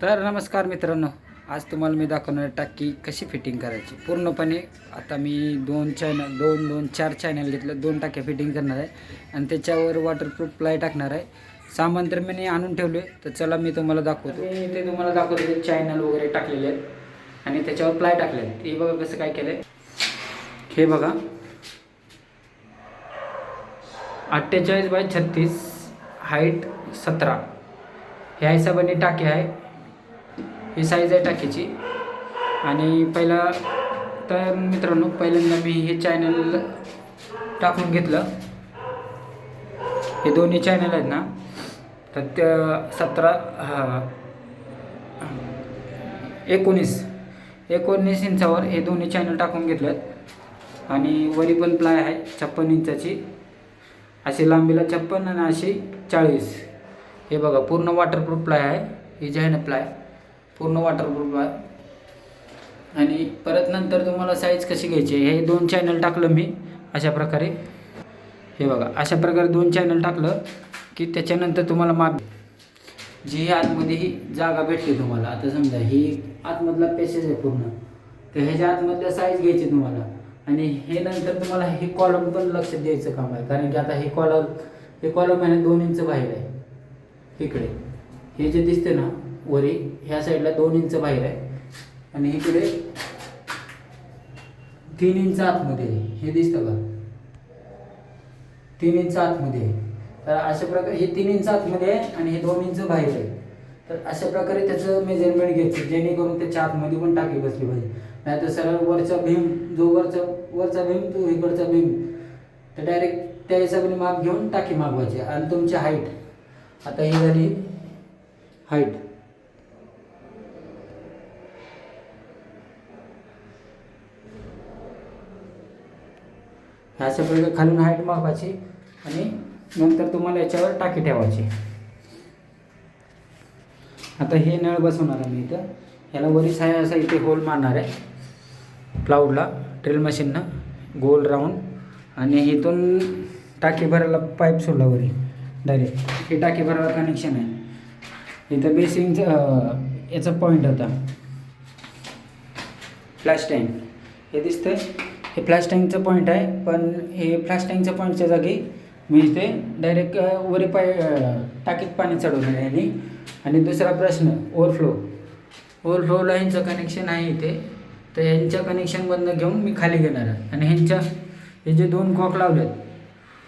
तर नमस्कार मित्रांनो आज तुम्हाला मी दाखवणार टाकी कशी फिटिंग करायची. पूर्णपणे आता मी दोन चॅनल दोन दोन चार चॅनल घेतलं दोन टाक्या फिटिंग करणार आहे. आणि त्याच्यावर वॉटरप्रूफ प्लाय टाकणार आहे. सामान तर मी आणून ठेवले तर चला मी तुम्हाला दाखवतो. मी ते तुम्हाला दाखवतो चॅनल वगैरे टाकलेले आहेत. आणि त्याच्यावर प्लाय टाकले आहेत. हे बघा कसं काय केलं आहे हे बघा. अठ्ठेचाळीस बाय छत्तीस हाईट सतरा. ह्या हिशोबाने टाकी आहे. ही साईज आहे टाकीची. आणि पहिला तर मित्रांनो पहिल्यांदा मी हे चॅनल टाकून घेतलं. हे दोन्ही चॅनल आहेत ना तर त्या सतरा एकोणीस एकोणीस इंचावर हे दोन्ही चॅनल टाकून घेतलेत. आणि वरी पण प्लाय आहे छप्पन इंचाची. अशी लांबीला छप्पन आणि अशी चाळीस. हे बघा पूर्ण वॉटरप्रूफ प्लाय आहे. ही जे आहे ना प्लाय पूर्ण वॉटरप्रूफ आहे. आणि परत नंतर तुम्हाला साईज कशी घ्यायची हे दोन चॅनल टाकलं मी अशा प्रकारे. हे बघा अशा प्रकारे दोन चॅनल टाकलं की त्याच्यानंतर तुम्हाला माप जी ही आतमध्ये ही जागा भेटली तुम्हाला. आता समजा ही आतमधला पेसेस आहे पूर्ण. तर ह्याच्या आतमधल्या साईज घ्यायची तुम्हाला. आणि हे नंतर तुम्हाला हे कॉलम पण लक्ष द्यायचं काम आहे. कारण की आता हे कॉलम हे कॉलम आहे दोन इंच बाहेर आहे. इकडे. हे जे दिसते ना वरी ह्या साईडला दोन इंच बाहेर आहे. आणि इकडे तीन इंच आतमध्ये आहे. हे दिसतं का तीन इंच आतमध्ये आहे. तर अशा प्रकारे हे तीन इंच आतमध्ये आहे आणि हे दोन इंच बाहेर आहे. तर अशा प्रकारे त्याचं मेजरमेंट घ्यायचं जेणेकरून त्याच्या आतमध्ये पण टाकी बसली पाहिजे. नाही तर सरळ वरचा भीम जो वरचा वरचा भीम तो इकडचा भीम तर डायरेक्ट त्या हिशोबाने माप घेऊन टाकी मागवायची आणि तुमची हाईट आता ही झाली हाईट ह्या अशा प्रकारे खालून हाईट मापायची आणि नंतर तुम्हाला याच्यावर टाकी ठेवायची. आता हे नळ बसवणार आहे मी इथं. ह्याला वरीच आहे असा इथे होल मारणार आहे. प्लाऊडला ड्रिल मशीननं गोल राऊंड आणि इथून टाकी भरायला पाईप सोडला वरी. डायरेक्ट हे टाकी भरायला कनेक्शन आहे. इथं बेसिंगचं याचा पॉईंट होता. फ्लॅश टँक हे दिसतंय? हे फ्लॅश टँकचं पॉईंट आहे पण हे फ्लॅश टँकच्या पॉईंटच्या जागी मी इथे डायरेक्ट वरी पाय टाकीत पाणी चढवलं आहे ह्यानी. आणि दुसरा प्रश्न ओव्हरफ्लो ओव्हरफ्लोला ह्यांचं कनेक्शन आहे इथे. तर ह्यांच्या कनेक्शनमधनं घेऊन मी खाली घेणार आहे. आणि ह्यांच्या हे जे दोन कॉक लावलेत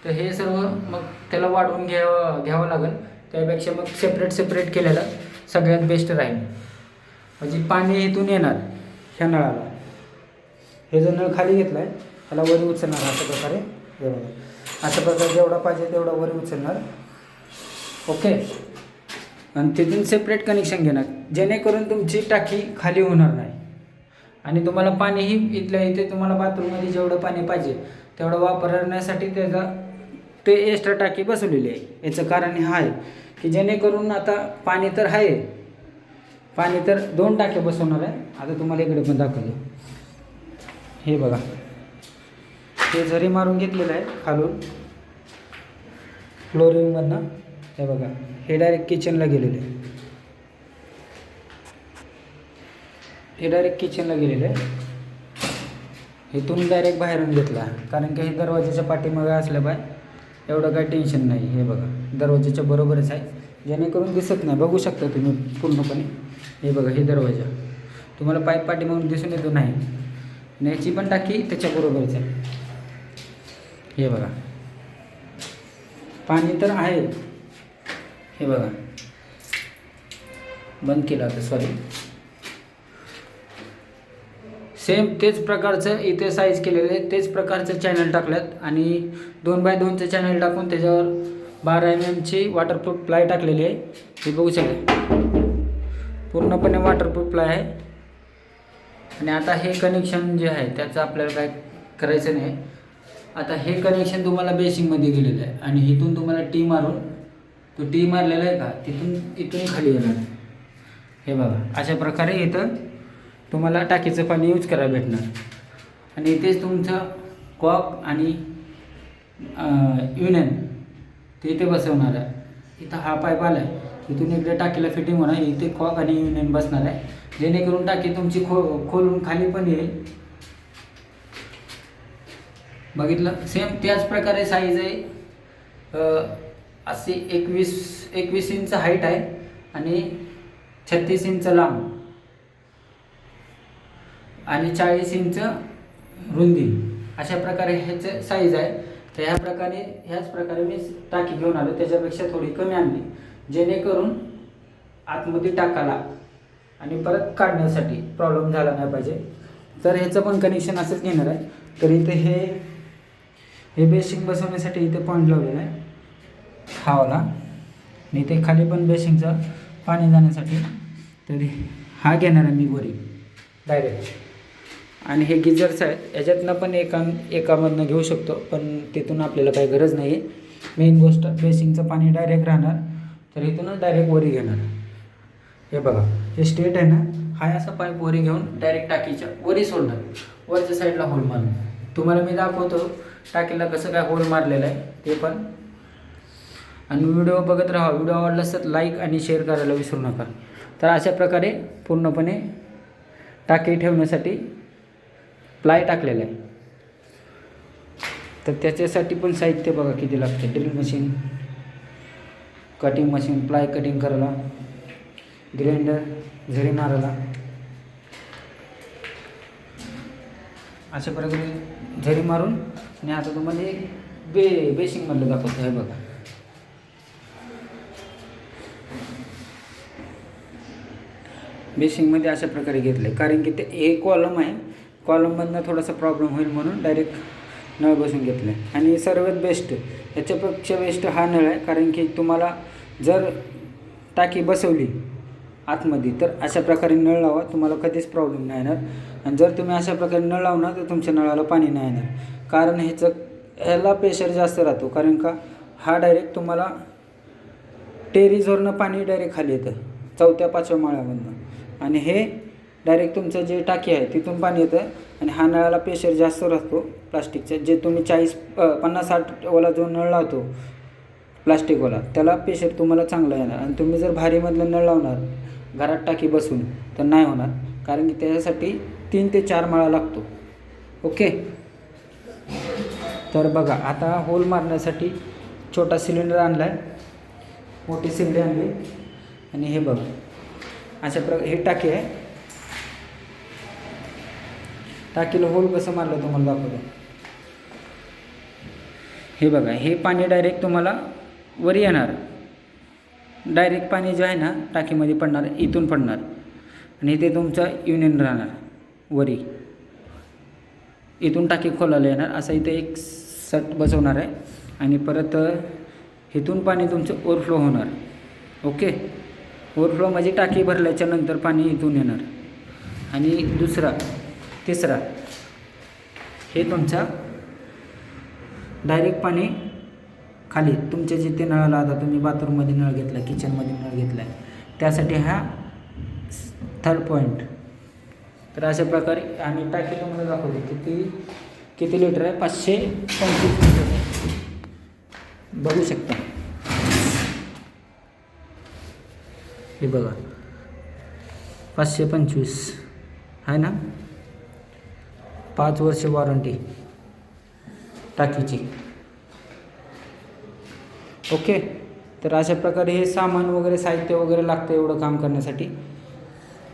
तर हे सर्व मग त्याला वाढवून घ्यावं घ्यावं लागेल. त्यापेक्षा मग सेपरेट सेपरेट केलेलं सगळ्यात बेस्ट राहील. म्हणजे पाणी इथून येणार ह्या नळाला. हे जो नळ खाली घेतला आहे त्याला वरी उचलणार अशा प्रकारे. हे अशा प्रकारे जेवढा पाहिजे तेवढा वरी उचलणार. ओके? आणि तिथून सेपरेट कनेक्शन घेणार. जेणेकरून तुमची टाकी खाली होणार नाही. आणि तुम्हाला पाणीही इथल्या इथे तुम्हाला बाथरूममध्ये जेवढं पाणी पाहिजे तेवढं वापरण्यासाठी त्याचा ते एक्स्ट्रा टाकी बसवलेली आहे. याचं कारण हे आहे की जेणेकरून आता पाणी तर आहे. पाणी तर दोन टाक्या बसवणार आहे. आता तुम्हाला इकडे पण दाखवतो. हे बघा. हे झरी मारून घेतलेलं आहे खालून फ्लोरिंगमधनं हे बघा हे डायरेक्ट किचनला गेलेलं आहे. हे डायरेक्ट किचनला गेलेलं आहे. इथून डायरेक्ट बाहेरून घेतला. कारण की हे दरवाजाच्या पाठीमागे असल्या बाय एवढं काही टेन्शन नाही. हे बघा दरवाजाच्या बरोबरच आहे. जेणेकरून दिसत नाही. बघू शकता तुम्ही पूर्णपणे. हे बघा हे दरवाजा. तुम्हाला पाईप पाठीमागून दिसून येतो नाही. आणि याची पण टाकी त्याच्याबरोबरच आहे. हे बघा. पाणी तर आहे. हे बघा. बंद केलं होतं सॉरी सेम तेच प्रकारचं इथे साईज केलेलं आहे. तेच प्रकारचं चॅनल टाकल्यात आणि दोन बाय दोनचं चॅनल टाकून त्याच्यावर बारा एम एमची वॉटरप्रूफ प्लाय टाकलेली आहे. हे बघू शकता. पूर्णपणे वॉटरप्रूफ प्लाय आहे. आणि आता हे कनेक्शन जे आहे त्याचं आपल्याला काय करायचं नाही. आता हे कनेक्शन तुम्हाला बेसिंगमध्ये गेलेलं आहे. आणि इथून तुम्हाला टी मारून तो टी मारलेला आहे का? तिथून इथून खाली येणार हे बघा अशा प्रकारे इथं तुम्हाला टाकीचं पाणी यूज करायला भेटणार. आणि इथेच तुमचं कॉक आणि युनियन ते इथे बसवणार आहे. इथं हा पाईप आला आहे इथून इकडे टाकीला फिटिंग होणार. इथे कॉक आणि युनियन बसणार आहे. जेणेकरून टाकी तुमची खो खोलून खाली पण येईल. बघितलं? सेम त्याच प्रकारे साईज आहे. असे अशी एकवीस एकवीस इंच हाईट आहे आणि छत्तीस इंच लांब. आणि चाळीस इंच रुंदी. अशा प्रकारे ह्याचं साईज आहे. तर ह्या प्रकारे ह्याच प्रकारे मी टाकी घेऊन आलो. त्याच्यापेक्षा थोडी कमी आणली. जेणेकरून आतमध्ये टाकाला. आणि परत काढण्यासाठी प्रॉब्लेम झाला नाही पाहिजे. तर ह्याचं पण कनेक्शन असंच घेणार आहे. तर इथे हे हे बेसिंग बसवण्यासाठी इथे पॉईंट लावलेला आहे. हावाला आणि इथे खाली पण बेसिंगचं पाणी जाण्यासाठी. तर हा घेणार आहे मी वरी. डायरेक्ट आणि हे गिजर्स आहेत. याच्यातनं पण एका एकामधनं घेऊ शकतो. पण तिथून आपल्याला काही गरज नाही आहे मेन गोष्ट बेसिंगचं पाणी डायरेक्ट राहणार. तर इथूनच डायरेक्ट वरी घेणार. हे बघा हे स्टेट आहे ना हा असा पाईप वरी घेऊन डायरेक्ट टाकीच्या वरी सोडणार. वरच्या साईडला होल मारून. तुम्हाला मी दाखवतो टाकीला कसं काय होल मारलेलं आहे ते पण. आणि व्हिडिओ बघत राहा. व्हिडिओ आवडला तर लाईक आणि शेअर करायला विसरू नका. तर अशा प्रकारे पूर्णपणे टाकी ठेवण्यासाठी प्लाय टाकलेलं आहे. तर त्याच्यासाठी पण साहित्य बघा किती लागते. Drill machine cutting machine ply cutting करायला. ग्रेंडर झरी मारायला. अशा प्रकारे झरी मारून आणि आता तुम्हाला एक बे बेसिंगमधलं दाखवतो हे बघा. बेसिंगमध्ये अशा प्रकारे घेतलं आहे कारण की ते एक कॉलम आहे. कॉलममधनं थोडासा प्रॉब्लेम होईल म्हणून डायरेक्ट नळ बसून घेतलं आहे आणि सर्वात बेस्ट याच्यापेक्षा बेस्ट हा नळ आहे. कारण की तुम्हाला जर टाकी बसवली आतमध्ये. तर अशा प्रकारे नळ लावा तुम्हाला कधीच प्रॉब्लेम नाही येणार. आणि जर तुम्ही अशा प्रकारे नळ लावणार तर तुमच्या नळाला पाणी नाही येणार. कारण ह्याचं ह्याला प्रेशर जास्त राहतो. कारण का? हा डायरेक्ट तुम्हाला टेरीजवरनं पाणी डायरेक्ट खाली येतं. चौथ्या पाचव्या माळ्यामधनं. आणि हे डायरेक्ट तुमचं जे टाकी आहे तिथून पाणी येतं. आणि हा नळाला प्रेशर जास्त राहतो प्लास्टिकचा. जे तुम्ही चाळीस पन्नास साठवाला जो नळ लावतो प्लास्टिकवाला त्याला प्रेशर तुम्हाला चांगला येणार. आणि तुम्ही जर भारीमधलं नळ लावणार घरात टाकी बसून. तर नाही होणार. कारण की त्याच्यासाठी तीन ते चार माळा लागतो. ओके? तर बघा आता होल मारण्यासाठी छोटा सिलेंडर आणला आहे मोठी सिलेंडर आणली. आणि हे बघ अशा प्रकार हे टाकी आहे. टाकीला होल कसं मारलं तुम्हाला दाखवतो. हे बघा हे पाणी डायरेक्ट तुम्हाला वर येणार. डायरेक्ट पाणी जे आहे ना टाकीमध्ये पडणार इथून पडणार. आणि इथे तुमचं युनियन राहणार वरी. इथून टाकी खोलायला येणार असं इथे एक सट बसवणार आहे. आणि परत इथून पाणी तुमचं ओव्हरफ्लो होणार. ओके? ओव्हरफ्लो म्हणजे टाकी भरल्याच्या नंतर पाणी इथून येणार. आणि दुसरा तिसरा हे तुमचा डायरेक्ट पाणी खाली तुमच्या जिथे नळाला आता तुम्ही बाथरूममध्ये नळ घेतला किचनमध्ये नळ घेतला. आहे त्यासाठी हा थर्ड पॉईंट तर अशा प्रकारे आम्ही टाकी तुम्हाला दाखवते किती किती लिटर आहे? पाचशे पंचवीस लिटर बघू शकता. हे बघा. पाचशे पंचवीस. आहे ना? पाच वर्ष वॉरंटी टाकीची. ओके? तर अशा प्रकारे हे सामान वगैरे साहित्य वगैरे लागतं एवढं काम करण्यासाठी.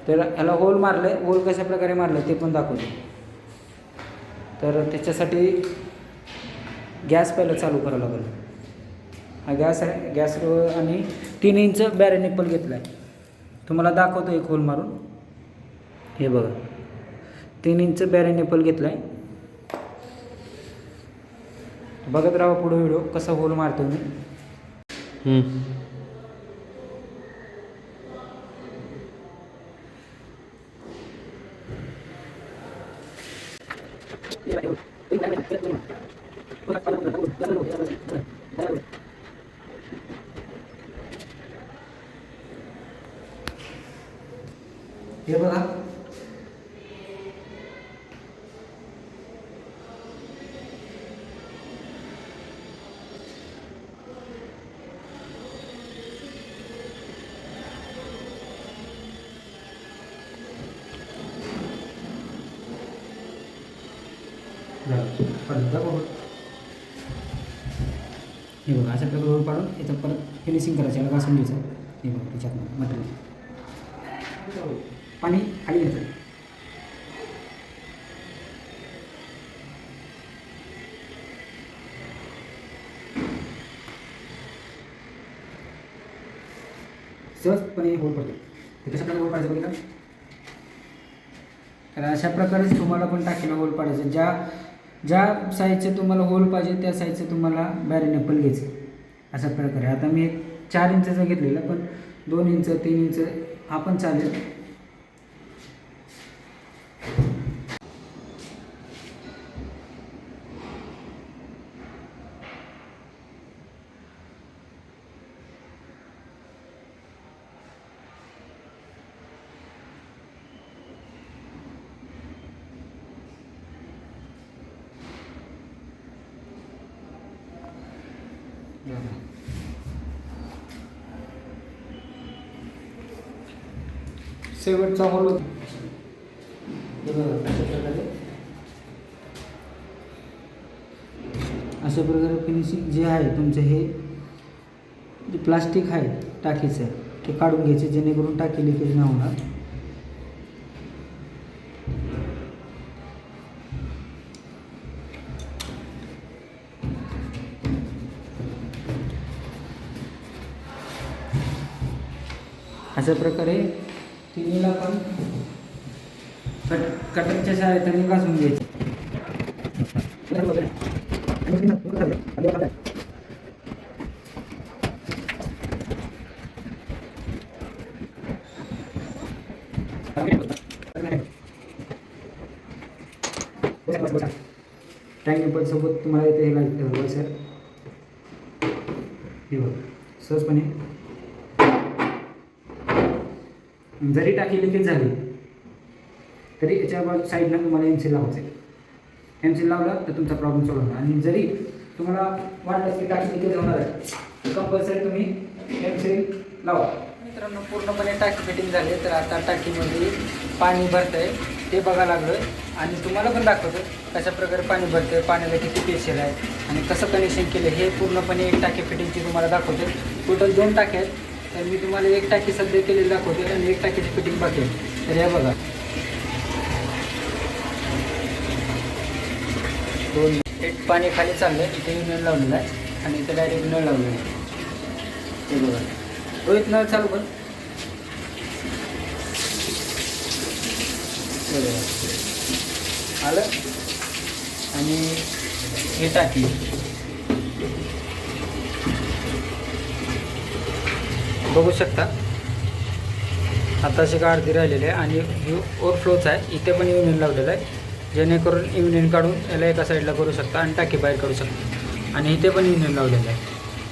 तर ह्याला होल मारलं आहे होल कशा प्रकारे मारलं ते पण दाखवतो. तर त्याच्यासाठी गॅस पहिलं चालू करावं लागेल. हा गॅस आहे. गॅसवर आणि तीन इंच बॅरे निप्पल घेतला आहे तुम्हाला दाखवतो एक होल मारून. हे बघा. तीन इंच बॅरे निप्पल घेतला आहे बघत राहा पुढे व्हिडिओ कसा होल मारतो मी. हे बघा झालं परत जा बरोबर हे बघा अशा प्रकारे रोल पाडून याचं परत फिनिशिंग करायचं याला घासून घ्यायचं. हे बघा त्याच्यात मटेरियल पाणी खाली घ्यायचं. सहजपणे होल पडतो. हे कशा प्रकारे होल पाडायचं बघितलं? तर अशा प्रकारेच तुम्हाला पण टाकीला होल पाडायचं. ज्या ज्या साईजचे तुम्हाला होल पाहिजे त्या साईजचं तुम्हाला बॅरेनॅपल घ्यायचं. अशा प्रकारे आता मी एक चार इंचाचा घेतलेला पण दोन इंच तीन इंच हा पण चालेल. शेवटचा होल अशा प्रकारे फिनिशिंग जे आहे तुमचं हे जे प्लास्टिक आहे टाकीचं ते काढून घ्यायचे जेणेकरून टाकी लिकेज नाही होणार. अशा प्रकारे तिन्हीला पण कट कटरच्या सहाय्याने घासून घ्यायचे. ट्रँगल सोबत तुम्हाला इथे हे लागतं सर हे बघ सहजपणे. जरी टाकी लिकेज झाली तरी याच्या साईडनं साईडला तुम्हाला एम सी लावायचं आहे. एम सी लावलं तर तुमचा प्रॉब्लेम सॉल्व होणार. आणि जरी तुम्हाला वाटलं की टाकी लिकेज होणार आहे कंपल्सरी तुम्ही एम सी लावा. मित्रांनो पूर्णपणे टाकी फिटिंग झाली तर आता टाकीमध्ये पाणी भरतं आहे ते बघा लागलं. आणि तुम्हाला पण दाखवतो कशा प्रकारे पाणी भरतं आहे पाण्याला किती पेशल आहे आणि कसं कनेक्शन केलं हे पूर्णपणे एक टाकी फिटिंगची तुम्हाला दाखवतो टोटल दोन टाक्या आहेत. तर मी तुम्हाला एक टाकी सध्या केलेली दाखवते आणि एक टाकीची फिटिंग बाकी आहे. तर हे बघा. दोन एक पाणी खाली चाललंय इथे नळ लावलेलं आहे आणि इथे डायरेक्ट नळ लावलेलं आहे. ते बघा. रोहित नळ चालू पण आलं. आणि हे टाकी. बघू शकता. आता का अर्धी राहिलेली आहे आणि ही ओव्हरफ्लोच आहे. इथे पण युनियन लावलेलं आहे. जेणेकरून युनियन काढून याला एका साईडला करू शकता आणि टाकी बाहेर काढू शकता. आणि इथे पण युनियन लावलेलं आहे.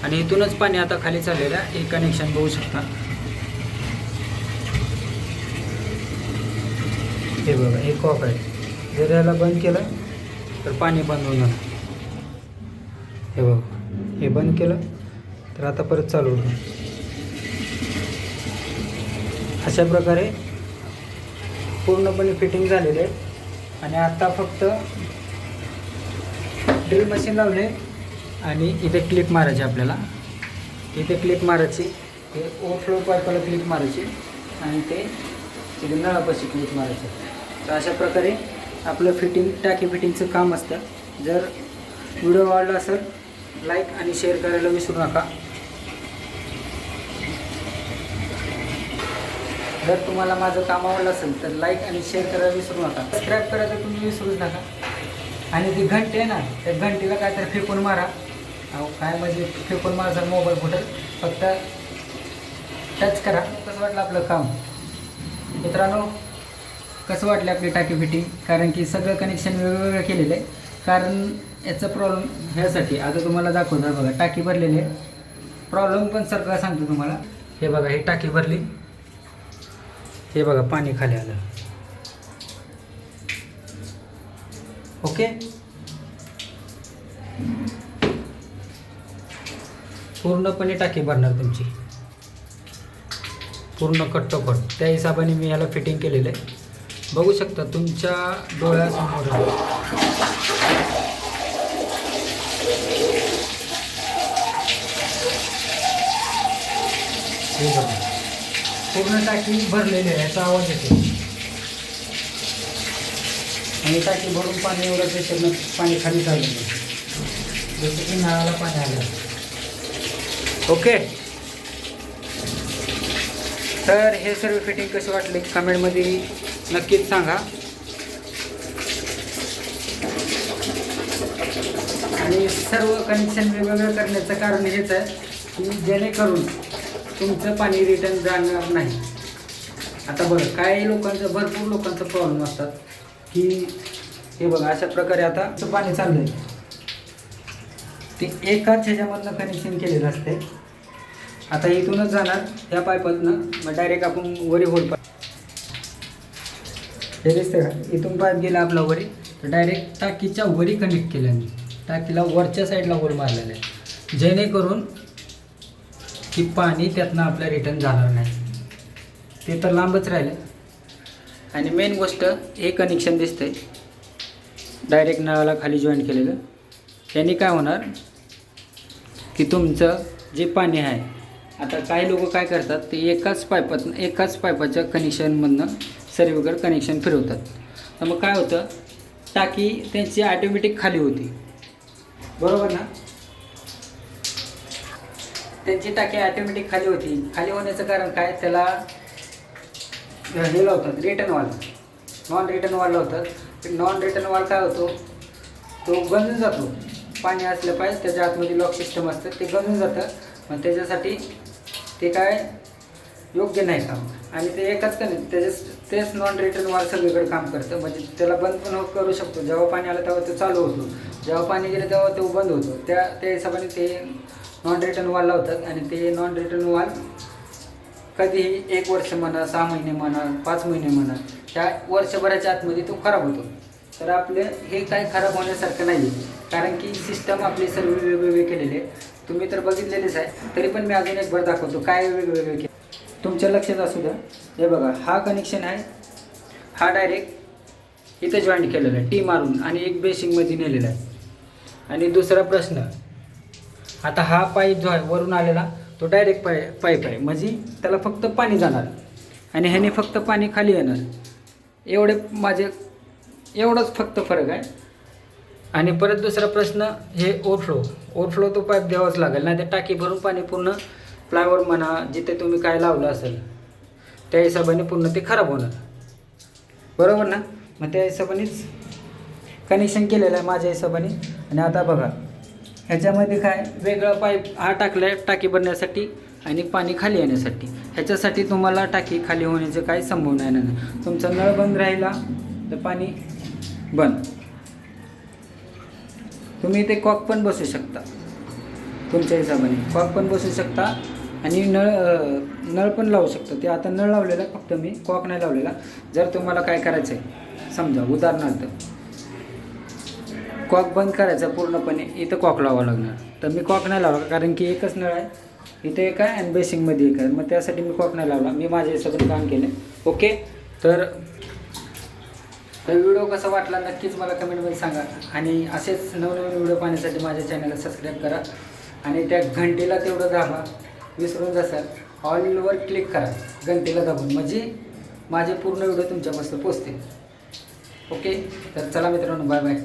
आणि इथूनच पाणी आता खाली चाललेलं आहे. हे कनेक्शन बघू शकता. हे बघा हे कॉक आहे. जर याला बंद केलं तर पाणी बंद होणार. हे बघा हे बंद केलं तर आता परत चालू होतं अशा प्रकारे पूर्णपणे फिटिंग झालेले आहे आणि आता फक्त ड्रिल मशीन लावले आणि इथे क्लिप मारायची आपल्याला. इथे क्लिप मारायची हे ओव्हरफ्लो पाईपाला क्लिप मारायची आणि ते तिथे नळापाशी क्लिप मारायची. तर अशा प्रकारे आपलं फिटिंग टाकी फिटिंगचं काम असतं. जर व्हिडिओ आवडला असेल लाईक आणि शेअर करायला विसरू नका. जर तुम्हाला माझं काम आवडलं असेल तर लाईक आणि शेअर करायला विसरू नका. सबस्क्राईब करायचं तुम्ही विसरूच नका. आणि ती घंटी आहे ना त्या घंटीला तर फेकून मारा. अहो काय म्हणजे फेकून माझा मोबाईल फुटेल फक्त टच करा. कसं वाटलं आपलं काम? मित्रांनो कसं वाटलं आपली टाकी फिटिंग? कारण की सगळं कनेक्शन वेगवेगळं केलेलं आहे. कारण याचा प्रॉब्लेम ह्यासाठी आता तुम्हाला दाखवणार बघा टाकी भरलेली आहे. प्रॉब्लेम पण सगळं सांगतो तुम्हाला. हे बघा ही टाकी भरली. हे बघा पाणी खाली आलं. ओके? पूर्णपणे टाकी भरणार तुमची. पूर्ण कट्टोकट. त्या हिशोबाने मी याला फिटिंग केलेलं आहे. बघू शकता तुमच्या डोळ्यासमोर. हे बघा. पूर्ण टाकी भरलेली आहे याचा आवाज येतो. आणि टाकी भरून पाणी एवढं त्याच्यानं पाणी खाली चाललेलं जसं की नळाला पाणी आलं. ओके. तर हे सर्व फिटिंग कसे वाटले? कमेंटमध्ये नक्कीच सांगा. आणि सर्व कनेक्शन वेगवेगळं करण्याचं कारण हेच आहे की जेणेकरून तुमचं पाणी रिटर्न जाणार नाही. आता बघा काही लोकांचं भरपूर लोकांचा प्रॉब्लेम असतात की हे बघा अशा प्रकारे आता तुमचं पाणी चाललंय. ते एकाच ह्याच्यामधनं कनेक्शन केलेलं असते आता इथूनच जाणार त्या पायपातनं मग डायरेक्ट आपण वरी होल पाय हे दिसतं का? इथून पाईप गेला आपला वरी तर डायरेक्ट टाकीच्या वरी कनेक्ट केल्याने टाकीला वरच्या साईडला होल मारलेला आहे. जेणेकरून की पाणी त्यातनं आपल्या रिटर्न जाणार नाही. ते तर लांबच राहिलं. आणि मेन गोष्ट हे कनेक्शन दिसतंय. डायरेक्ट नळाला खाली जॉईन केलेलं. त्याने काय होणार? की तुमचं जे पाणी आहे आता काही लोक काय करतात ते एकाच पाईपात एकाच पाईपाच्या कनेक्शनमधनं सर्वीकडे कनेक्शन फिरवतात. तर मग काय होतं? टाकी त्यांची ॲटोमॅटिक खाली होती. बरोबर ना? त्यांची टाकी ॲटोमॅटिक खाली होती. खाली होण्याचं कारण काय? त्याला हे होतं रिटर्न वाल नॉन रिटर्न वाल होतं नॉन रिटर्न वाल काय होतो? तो गंजून जातो. पाणी असलं पाहिजे त्याच्या आतमध्ये लॉक सिस्टम असतं ते गंजून जातं. मग त्याच्यासाठी ते काय? योग्य नाही काम. आणि ते एकाच का नाही त्याच्याच तेच नॉन रिटर्न वाल सगळीकडे काम करतं. म्हणजे त्याला बंद पण हो- करू शकतो. जेव्हा पाणी आलं तेव्हा ते चालू होतो. जेव्हा पाणी गेलं तेव्हा तो बंद होतो. त्या त्या हिशोबाने ते नॉन रिटर्न वॉल लावतात आणि ते नॉन रिटर्न वॉल कधीही एक वर्ष म्हणा सहा महिने म्हणा पाच महिने म्हणा त्या वर्षभराच्या आतमध्ये तो खराब होतो. तर आपले हे काय खराब होण्यासारखं नाही आहे कारण की सिस्टम आपली सर्व वेगवेगळे केलेले तुम्ही तर बघितलेलेच आहे. तरी पण मी अजून एक भर दाखवतो काय वेगवेगळे केले. तुमच्या लक्षात असू द्या. हे बघा हा कनेक्शन आहे. हा डायरेक्ट इथं जॉईंट केलेला आहे. टी मारून आणि एक बेसिंगमध्ये नेलेला आहे. आणि दुसरा प्रश्न आता हा पाईप जो आहे वरून आलेला तो डायरेक्ट पाय पाईप आहे. म्हणजे त्याला फक्त पाणी जाणार. आणि ह्याने फक्त पाणी खाली येणार. एवढे माझे एवढंच फक्त फरक आहे. आणि परत दुसरा प्रश्न हे ओव्हरफ्लो ओव्हरफ्लो तो पाईप द्यावाच लागेल. नाही तर टाकी भरून पाणी पूर्ण फ्लायवर म्हणा जिथे तुम्ही काय लावलं असेल त्या हिशोबाने पूर्ण ते खराब होणार. बरोबर ना? मग त्या हिशोबानेच कनेक्शन केलेलं आहे माझ्या हिशोबाने. आणि आता बघा ह्याच्यामध्ये काय? वेगळा पाईप हा टाकला आहे टाकी भरण्यासाठी आणि पाणी खाली येण्यासाठी. ह्याच्यासाठी तुम्हाला टाकी खाली होण्याचं काही संभावना नाही. तुमचा नळ बंद राहिला तर पाणी बंद. तुम्ही ते कॉक पण बसू शकता. तुमच्या हिशोबाने. कॉक पण बसू शकता आणि नळ नळ पण लावू शकता. ते आता नळ लावलेला फक्त मी कॉक नाही लावलेला. जर तुम्हाला काय करायचं आहे समजा उदाहरणार्थ कॉक बंद करायचा पूर्णपणे इथं कॉक लावावं लागणार. तर मी कॉक नाही लावला कारण की एकच नळ आहे. इथे एक आहे आणि बेसिंगमध्ये एक आहे. मग त्यासाठी मी कॉक नाही लावला. मी माझ्या हिशोबाने काम केलं ओके? तर तर व्हिडिओ कसा वाटला नक्कीच मला कमेंटमध्ये सांगा. आणि असेच नवनवीन व्हिडिओ पाहण्यासाठी माझ्या चॅनलला सबस्क्राईब करा. आणि त्या घंटेला तेवढं दाबा. विसरून जसाल ऑलवर क्लिक करा. घंटेला दाबून. म्हणजे माझे पूर्ण व्हिडिओ तुमच्यापासून पोचतील. ओके? तर चला मित्रांनो बाय बाय.